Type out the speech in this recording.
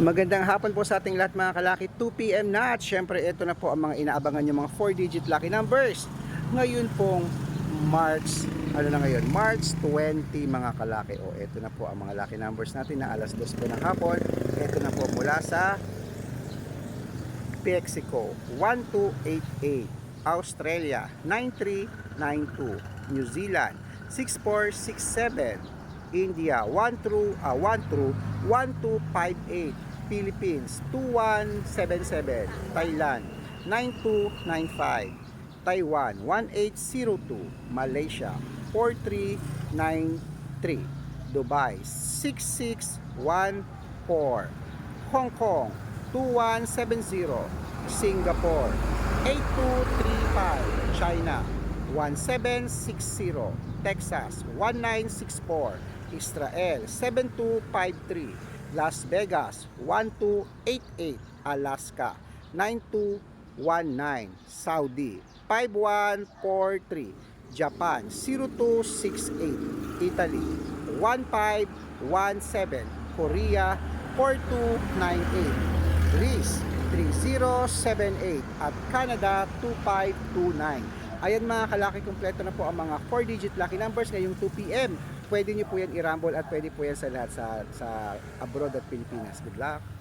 Magandang hapon po sa ating lahat mga kalaki. 2pm na at syempre ito na po ang mga inaabangan yung mga 4-digit lucky numbers. Ngayon pong March, ano na ngayon? March 20 mga kalaki. O ito na po ang mga lucky numbers natin na alas 2 po ng hapon. Ito na po mula sa Mexico 1288, Australia 9392, New Zealand 6467, India 1 through uh, 1 through 1258, Philippines 2177, Thailand 9295, Taiwan 1802, Malaysia 4393, Dubai 6614, Hong Kong 2170, Singapore 8235, China 1760, Texas 1964, Israel 7253, Las Vegas 1288, Alaska 9219, Saudi 5143, Japan 0268, Italy 1517, Korea 4298, Greece 3078 at Canada 2529. Ayan mga kalaki, kompleto na po ang mga 4-digit lucky numbers ngayong 2pm. Pwede nyo po yan i-rumble at pwede po yan sa lahat sa, sa abroad at Pilipinas. Good luck!